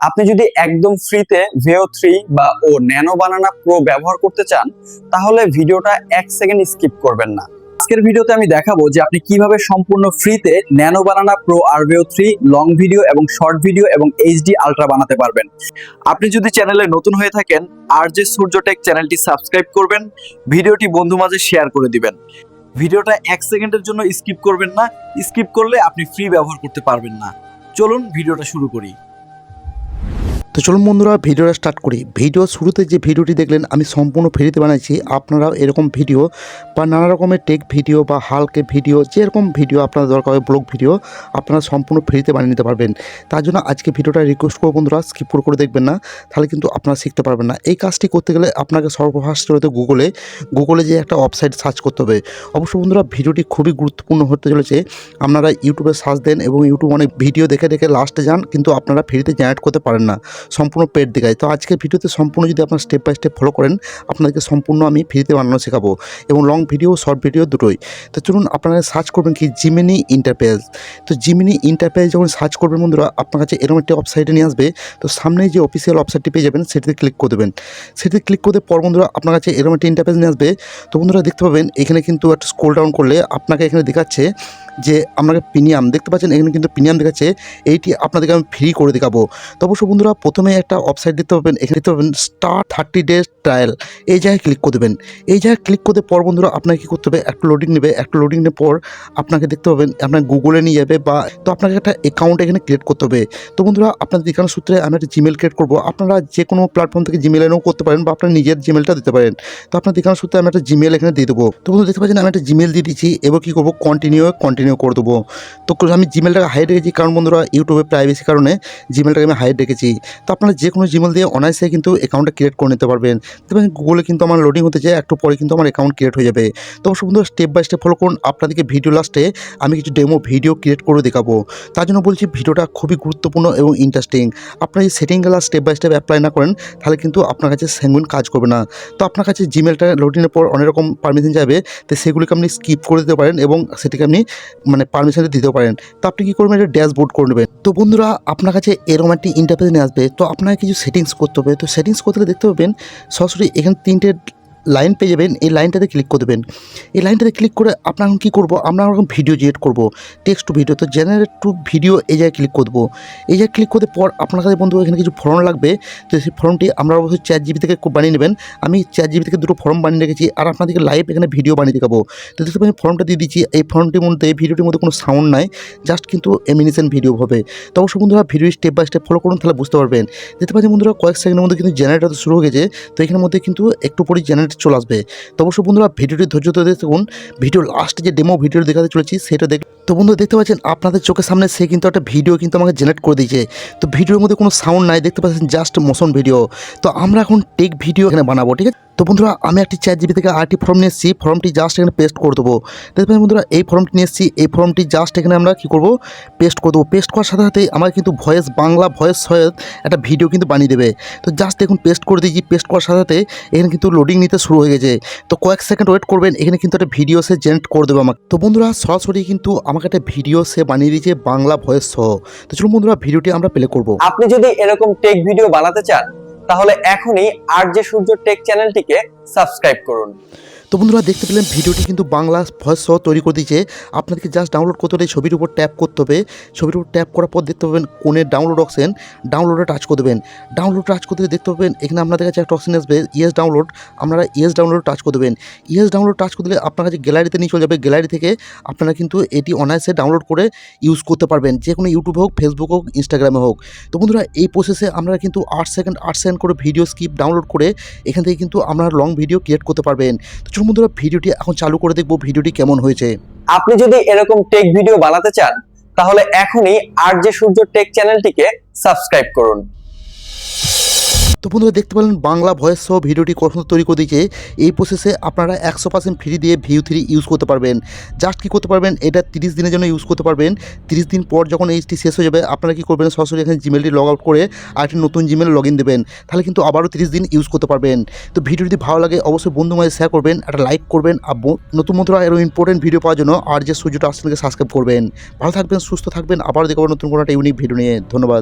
আপনি যদি একদম ফ্রিতে ভিও থ্রি বা ও ন্যানো বানানা প্রো ব্যবহার করতে চান, তাহলে ভিডিওটা এক সেকেন্ড স্কিপ করবেন না। আজকের ভিডিওতে আমি দেখাবো যে আপনি কীভাবে সম্পূর্ণ ফ্রিতে ন্যানো বানানা প্রো আর ভিও থ্রি লং ভিডিও এবং শর্ট ভিডিও এবং এইচডি আলট্রা বানাতে পারবেন। আপনি যদি চ্যানেলে নতুন হয়ে থাকেন, আর যে সূর্যটেক চ্যানেলটি সাবস্ক্রাইব করবেন, ভিডিওটি বন্ধু মাঝে শেয়ার করে দিবেন। ভিডিওটা এক সেকেন্ডের জন্য স্কিপ করবেন না স্কিপ করলে আপনি ফ্রি ব্যবহার করতে পারবেন না। চলুন ভিডিওটা শুরু করি। তো চলুন বন্ধুরা, ভিডিওটা স্টার্ট করি। ভিডিও শুরুতে যে ভিডিওটি দেখলেন, আমি সম্পূর্ণ ফ্রিতে বানাইছি। আপনারাও এরকম ভিডিও বা নানা রকমের টেক ভিডিও বা হালকে ভিডিও, যেরকম ভিডিও আপনার দরকার হয় ব্লগ ভিডিও, আপনারা সম্পূর্ণ ফ্রিতে বানিয়ে নিতে পারবেন। তার জন্য আজকে ভিডিওটা রিকোয়েস্ট করব বন্ধুরা স্কিপ করে দেখবেন না, তাহলে কিন্তু আপনারা শিখতে পারবেন না। এই কাজটি করতে গেলে আপনাকে সর্বফার্স্ট হতে গুগলে গুগলে যে একটা ওয়েবসাইট সার্চ করতে হবে। অবশ্য বন্ধুরা, ভিডিওটি খুবই গুরুত্বপূর্ণ হতে চলেছে। আপনারা ইউটিউবে সার্চ দেন এবং ইউটিউব অনেক ভিডিও দেখে দেখে লাস্টে যান, কিন্তু আপনারা ফ্রিতে জেনারেট করতে পারেন না। সম্পূর্ণ পেড দেখায়। তো আজকের ভিডিওতে সম্পূর্ণ যদি আপনার স্টেপ বাই স্টেপ ফলো করেন, আপনাদেরকে সম্পূর্ণ আমি ফ্রিতে বানানো শেখাবো এবং লং ভিডিও শর্ট ভিডিও দুটোই। তো চলুন আপনারা সার্চ করবেন কি জিমিনি ইন্টারপেজ তো জিমিনি ইন্টারপেজ যখন সার্চ করবেন বন্ধুরা, আপনার কাছে এরকম একটি ওয়েবসাইটে নিয়ে আসবে। তো সামনে যে অফিসিয়াল ওয়েবসাইটটি পেয়ে যাবেন, সেটিতে ক্লিক করে দেবেন। সেটিতে ক্লিক করতে পর বন্ধুরা, আপনার কাছে এরকম একটি ইন্টারপেজ নিয়ে আসবে। তো বন্ধুরা দেখতে পাবেন, এখানে কিন্তু একটা স্ক্রোল ডাউন করলে আপনাকে এখানে দেখাচ্ছে যে আপনাকে প্রিমিয়াম, দেখতে পাচ্ছেন এখানে কিন্তু প্রিমিয়াম দেখাচ্ছে, এইটি আপনাদেরকে আমি ফ্রি করে দেখাবো। তো অবশ্য বন্ধুরা, প্রথমে একটা ওয়েবসাইট দেখতে পাবেন, এখানে দেখতে পাবেন স্টার থার্টি ডেজ ট্রায়াল এই জায়গায় ক্লিক করে দেবেন। এই জায়গায় ক্লিক করতে পর বন্ধুরা, আপনাকে কী করতে হবে? একটা লোডিং নেবে। একটা লোডিং নেওয়ার পর আপনাকে দেখতে পাবেন আপনার গুগলে নিয়ে যাবে বা, তো আপনাকে একটা অ্যাকাউন্ট এখানে ক্রিয়েট করতে হবে। তো বন্ধুরা, আপনাদের দেখানোর সূত্রে আমি একটা জিমেল ক্রিয়েট করব। আপনারা যে কোনো প্ল্যাটফর্ম থেকে জিমেল এনেও করতে পারেন বা আপনার নিজের জিমেলটা দিতে পারেন। তো আপনার দেখানোর সূত্রে আমি একটা জিমেল এখানে দিয়ে দেবো। তো বন্ধু দেখতে পাচ্ছেন আমি একটা জিমেল দিয়ে দিচ্ছি এবার কী করব? কন্টিনিউ কন্টিনিউ করে দেবো। তো আমি জিমেলটাকে হাইড রেখেছি, কারণ বন্ধুরা ইউটিউবে প্রাইভেসি কারণে জিমেলটাকে আমি হাইড রেখেছি। তো আপনারা যে কোনো জিমেল দিয়ে অনায়াসে কিন্তু অ্যাকাউন্টটা ক্রিয়েট করে নিতে পারবেন। তবে গুগলে কিন্তু আমার লোডিং হতে যায় একটু পরে কিন্তু আমার অ্যাকাউন্ট ক্রিয়েট হয়ে যাবে। তো অবশ্য বন্ধুরা স্টেপ বাই স্টেপ ফলো করুন। আপনাদেরকে ভিডিও লাস্টে আমি কিছু ডেমো ভিডিও ক্রিয়েট করে দেখাবো। তার জন্য বলছি, ভিডিওটা খুবই গুরুত্বপূর্ণ এবং ইন্টারেস্টিং আপনার এই সেটিংগুলো স্টেপ বাই স্টেপ অ্যাপ্লাই না করেন, তাহলে কিন্তু আপনার কাছে স্যাঙ্গুইন কাজ করবে না। তো আপনার কাছে জিমেলটা লোডিংয়ের পর অনেক রকম পারমিশন যাবে, তো সেগুলিকে আপনি স্কিপ করে দিতে পারেন এবং সেটিকে আপনি মানে পারমিশন দিতে পারেন। তো আপনি কী করবেন? এটা ড্যাশবোর্ড করে নেবেন। তো বন্ধুরা, আপনার কাছে এরকম একটি ইন্টারফেস নিয়ে আসবে। তো আপনাকে কিছু সেটিংস করতে হবে। তো সেটিংস করতে গেলে দেখতে পাবেন, সরাসরি এখানে তিনটে লাইন পেয়ে যাবেন, এই লাইনটাতে ক্লিক করে দেবেন। এই লাইনটাতে ক্লিক করে আপনার কী করব? আমরা এখন ভিডিও জেনারেট করব। টেক্সট টু ভিডিও তো জেনারেট টু ভিডিও এই জায়গায় ক্লিক করে দেবো। এই জায়গায় ক্লিক করতে পর আপনার কাছে বন্ধু এখানে কিছু ফর্ম লাগবে, তো সেই ফর্মটি আমরা অবশ্যই চার জিবি থেকে বানিয়ে নেবেন। আমি চার জিবি থেকে দুটো ফর্ম বানিয়ে রেখেছি আর আপনাদেরকে লাইভ এখানে ভিডিও বানিয়ে দেখাবো। তো দেখতে পাচ্ছেন ফর্মটা দিয়ে দিচ্ছি এই ফর্মটির মধ্যে এই ভিডিওটির মধ্যে কোনো সাউন্ড নাই জাস্ট কিন্তু এমিনেশন ভিডিও হবে। তো অবশ্যই বন্ধুরা video step by step follow করুন, তাহলে বুঝতে পারবেন। দেখতে পাচ্ছেন বন্ধুরা, কয়েক সেকেন্ডের মধ্যে কিন্তু জেনারেট হতে শুরু হয়ে গেছে। তো এখানের মধ্যে কিন্তু একটু পরেই জেনারেট চলে আসবে। তো অবশ্যই বন্ধুরা, ভিডিওটি ধৈর্য ধরে দেখুন। ভিডিও লাস্টে যে ডেমো ভিডিও দেখাতে চলেছি, সেটা দেখ তো বন্ধু দেখতে পাচ্ছেন, আপনাদের চোখের সামনে সে কিন্তু একটা ভিডিও কিন্তু আমাকে জেনারেট করে দিয়েছে। তো ভিডিওর মধ্যে কোনো সাউন্ড নাই, দেখতে পাচ্ছেন জাস্ট মোশন ভিডিও তো আমরা এখন টেক ভিডিও এখানে বানাবো, ঠিক আছে? তো বন্ধুরা, আমি একটি চার জিবি থেকে আরটি ফর্ম নিয়ে এসেছি। ফর্মটি জাস্ট এখানে পেস্ট করে দেবো। দেখতে বন্ধুরা, এই ফর্মটি নিয়ে এসেছি। এই ফর্মটি জাস্ট এখানে আমরা কী করব? পেস্ট করে দেবো। পেস্ট করার সাথে সাথে আমার কিন্তু ভয়েস বাংলা ভয়েস সয়েস একটা ভিডিও কিন্তু বানিয়ে দেবে। তো জাস্ট দেখুন পেস্ট করে দিয়েছি। পেস্ট করার সাথে সাথে এখানে কিন্তু লোডিং নিতে শুরু হয়ে গেছে। তো কয়েক সেকেন্ড ওয়েট করবেন, এখানে কিন্তু একটা ভিডিও সে জেনারেট করে দেবে আমাকে। তো বন্ধুরা, সরাসরি কিন্তু আমাকে একটা ভিডিও সে বানিয়ে দিয়েছে বাংলা ভয়েস সহ। তো চলুন বন্ধুরা ভিডিওটি আমরা প্লে করব। আপনি যদি এরকম টেক ভিডিও বানাতে চান তাহলে এখনই আর যে সূর্য টেক চ্যানেলটিকে সাবস্ক্রাইব করুন। তো বন্ধুরা দেখতে পেলেন ভিডিওটি কিন্তু বাংলা ভয়েস সহ তৈরি করে দিয়েছে। আপনাদেরকে জাস্ট ডাউনলোড করতে হলে ছবির উপর ট্যাপ করতে হবে। ছবির উপর ট্যাপ করার পর দেখতে পাবেন কোণের ডাউনলোড অপশন ডাউনলোডে টাচ করে দেবেন। ডাউনলোড টাচ করতে দেখতে পাবেন এখানে আপনাদের কাছে একটা অপশন আসবে ইয়েস ডাউনলোড আপনারা ইয়েস ডাউনলোড টাচ করে দেবেন। ইয়েস ডাউনলোড টাচ করে দিলে আপনার কাছে গ্যালারিতে নিয়ে চলে যাবে। গ্যালারি থেকে আপনারা কিন্তু এটি অনায়াসে ডাউনলোড করে ইউজ করতে পারবেন। যে কোনো ইউটিউব হোক ফেসবুক হোক ইনস্টাগ্রামে হোক। তো বন্ধুরা এই প্রসেসে আপনারা কিন্তু আট সেকেন্ড আট সেকেন্ড করে ভিডিও স্কিপ ডাউনলোড করে এখান থেকে কিন্তু আপনারা লং ভিডিও ক্রিয়েট করতে পারবেন। তো চলুন বন্ধুরা, ভিডিওটি এখন চালু করে দেখব, ভিডিওটি কেমন হয়েছে। আপনি যদি এরকম টেক ভিডিও বানাতে চান, তাহলে এখনই আর যে সূর্য টেক চ্যানেলটিকে সাবস্ক্রাইব করুন। তো বন্ধুরা দেখতে পেলেন বাংলা ভয়েস সহ ভিডিওটি কখন তৈরি করে দিয়েছে। এই প্রসেসে আপনারা একশো পার্সেন্ট ফ্রি দিয়ে ভিউ থ্রি ইউজ করতে পারবেন। জাস্ট কী করতে পারবেন? এটা তিরিশ দিনের জন্য ইউজ করতে পারবেন। তিরিশ দিন পর যখন এইচটি শেষ হয়ে যাবে, আপনারা কী করবেন? সরাসরি এখানে জিমেলটি লগ আউট করে আর একটি নতুন জিমেল লগ ইন দেবেন। তাহলে কিন্তু আবারও তিরিশ দিন ইউজ করতে পারবেন। তো ভিডিও যদি ভালো লাগে, অবশ্যই বন্ধু মাঝে শেয়ার করবেন, একটা লাইক করবেন আর নতুন বন্ধুরা এরও ইম্পর্টেন্ট ভিডিও পাওয়ার জন্য আর যে সূর্যটা আসছে সাবস্ক্রাইব করবেন। ভালো থাকবেন, সুস্থ থাকবেন আবার দেখাবো নতুন কোনো একটা ইউনিক ভিডিও নিয়ে। ধন্যবাদ।